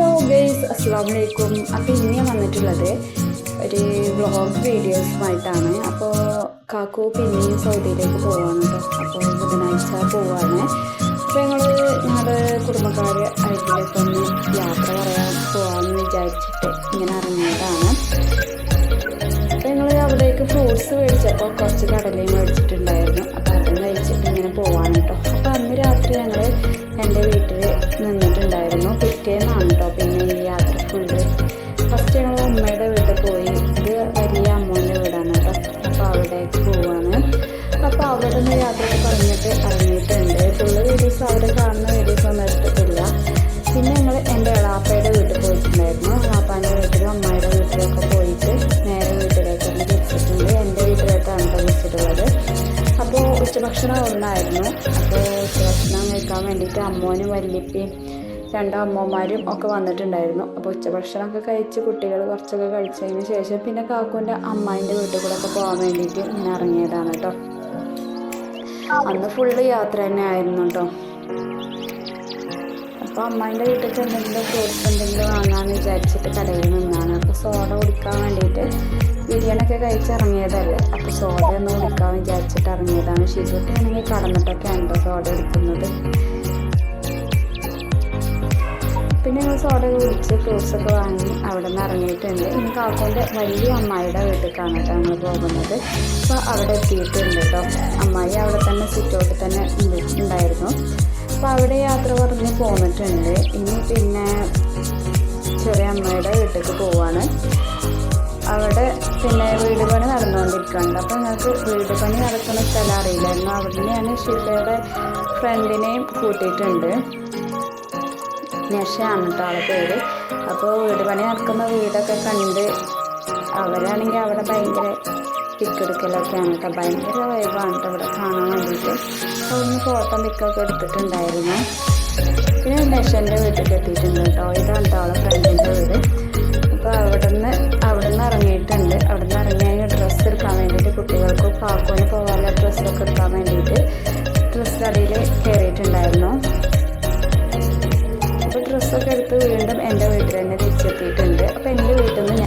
Hello guys അസ്സാം വലൈക്കും അപ്പോൾ ഇന്ന് വന്നിട്ടുള്ളത് ഒരു വ്ളോഗ് വീഡിയോസുമായിട്ടാണ്. അപ്പോൾ കാക്കു പിന്നെയും സൗദിയിലേക്ക് പോവാണ് അപ്പോൾ ബുധനാഴ്ച പോവാണ്. അപ്പോൾ ഞങ്ങൾ ഞങ്ങളുടെ കുടുംബക്കാർ അതിലേക്കൊന്ന് യാത്ര പറയാൻ പോകാമെന്ന് വിചാരിച്ചിട്ട് ഇങ്ങനെ ഇറങ്ങിയതാണ്. അപ്പോൾ ഞങ്ങൾ അവിടേക്ക് ഫ്രൂട്ട്സ് മേടിച്ചപ്പോൾ കുറച്ച് കടലയും മേടിച്ചിട്ടുണ്ടായിരുന്നു. അപ്പോൾ അതും കഴിച്ചിട്ട് ഇങ്ങനെ പോവാണ് കേട്ടോ. അപ്പോൾ അന്ന് രാത്രി ഞങ്ങൾ എന്റെ വീട്ടിൽ നിന്നിട്ടുണ്ടായിരുന്നു. പിറ്റേന്നാണ് അവിടേക്ക് പോവാണ്. അപ്പോൾ അവിടെ നിന്ന് യാത്ര പറഞ്ഞിട്ട് ഇറങ്ങിയിട്ടുണ്ട്. ഫുള്ള് വീഡിയോസ് അവിടെ കാണുന്ന വീഡിയോസ് ഒന്നും എടുത്തിട്ടില്ല. പിന്നെ ഞങ്ങൾ എന്റെ എളാപ്പയുടെ വീട്ടിൽ പോയിട്ടുണ്ടായിരുന്നു. എളാപ്പാന്റെ വീട്ടിലും അമ്മയുടെ വീട്ടിലൊക്കെ പോയിട്ട് നേരെ വീട്ടിലേക്ക് തന്നെ തിരിച്ചിട്ടുണ്ട്. എന്റെ വീട്ടിലേക്കാണ് തിരിച്ചിട്ടുള്ളത് അപ്പോൾ ഉച്ചഭക്ഷണം ഒന്നായിരുന്നു. അപ്പോൾ ഉച്ചഭക്ഷണം കഴിക്കാൻ വേണ്ടിയിട്ട് അമ്മോനും വല്യപ്പയും രണ്ട് അമ്മമാരും ഒക്കെ വന്നിട്ടുണ്ടായിരുന്നു. അപ്പോൾ ഉച്ചഭക്ഷണമൊക്കെ കഴിച്ച് കുട്ടികൾ കുറച്ചൊക്കെ കഴിച്ചതിന് ശേഷം പിന്നെ കാക്കുവിന്റെ അമ്മായിന്റെ വീട്ടിൽ കൂടെ ഒക്കെ പോകാൻ വേണ്ടിയിട്ട് ഇങ്ങനെ ഇറങ്ങിയതാണ് കേട്ടോ. അന്ന് ഫുള്ള് യാത്ര തന്നെ ആയിരുന്നു കേട്ടോ. അപ്പോൾ അമ്മായിന്റെ വീട്ടിൽ എന്തെങ്കിലും ഫ്രൂട്ട്സ് എന്തെങ്കിലും വാങ്ങാമെന്ന് വിചാരിച്ചിട്ട് കടയിൽ നിന്നാണ്. അപ്പോൾ സോഡ കുടിക്കാൻ വേണ്ടിയിട്ട് ബിരിയാണി ഒക്കെ കഴിച്ചിറങ്ങിയതല്ലേ അപ്പോൾ സോഡ ഒന്ന് കുടിക്കാൻ വിചാരിച്ചിട്ട് ഇറങ്ങിയതാണ്. ഷിജുട്ടിയാണെങ്കിൽ കടന്നിട്ടൊക്കെയാണ് കേട്ടോ സോഡ കുടിക്കുന്നത്. പിന്നെ ഞങ്ങൾ സോഡൊക്കെ കുടിച്ച് ഫ്രൂട്ട്സ് ഒക്കെ വാങ്ങി അവിടെ നിന്ന് ഇറങ്ങിയിട്ടുണ്ട്. ഇനി കാക്കോന്റെ വലിയ അമ്മായിയുടെ വീട്ടിലേക്കാണ് കേട്ടോ ഞങ്ങൾ പോകുന്നത്. അപ്പോൾ അവിടെ എത്തിയിട്ടുണ്ട് കേട്ടോ. അമ്മായി അവിടെ തന്നെ സിറ്റൗട്ടിൽ തന്നെ ഉണ്ട്- ഉണ്ടായിരുന്നു. അപ്പോൾ അവിടെ യാത്ര പറഞ്ഞ് പോന്നിട്ടുണ്ട്. ഇനി പിന്നെ ചെറിയ അമ്മയുടെ വീട്ടിലേക്ക് പോവാണ്. അവിടെ പിന്നെ വീട് പണി നടന്നുകൊണ്ടിരിക്കുന്നുണ്ട്. അപ്പോൾ ഞങ്ങൾക്ക് വീട് പണി നടക്കുന്ന സ്ഥലം അറിയില്ലായിരുന്നു. അവിടെ ഞാൻ ഷിഫയുടെ ഫ്രണ്ടിനെയും കൂട്ടിയിട്ടുണ്ട്. നഷയാണ് കേട്ടോ ആളെ പേര്. അപ്പോൾ വീട് പണി നടക്കുന്ന വീടൊക്കെ കണ്ട് അവരാണെങ്കിൽ അവിടെ ഭയങ്കര പിക്കെടുക്കലൊക്കെയാണ് കേട്ടോ. ഭയങ്കര വൈബാണ് ഇവിടെ കാണാൻ വേണ്ടിയിട്ട് ഒന്ന് ഫോട്ടോ പിക്കൊക്കെ എടുത്തിട്ടുണ്ടായിരുന്നു. പിന്നെ നഷന്റെ വീട്ടിൽ എത്തിയിട്ടുണ്ട് കേട്ടോ. ഇതാണ് കേട്ടോ അവളെ ഫ്രണ്ടിന്റെ വീട്. അപ്പോൾ അവിടെ നിന്ന് അവിടെ നിന്ന് ഇറങ്ങിയിട്ടുണ്ട്. അവിടെ നിന്ന് ഇറങ്ങി ഡ്രസ്സ് എടുക്കാൻ വേണ്ടിയിട്ട് കുട്ടികൾക്ക് പാക്കോന് പോകാനുള്ള ഡ്രസ്സൊക്കെ എടുക്കാൻ വേണ്ടിയിട്ട് ഡ്രസ്സ് കടയിൽ കയറിയിട്ടുണ്ടായിരുന്നു. ഡ്രസ്സൊക്കെ എടുത്ത് വീണ്ടും എന്റെ വീട്ടിൽ തന്നെ തിരിച്ചെത്തിയിട്ടുണ്ട്. അപ്പോൾ എന്റെ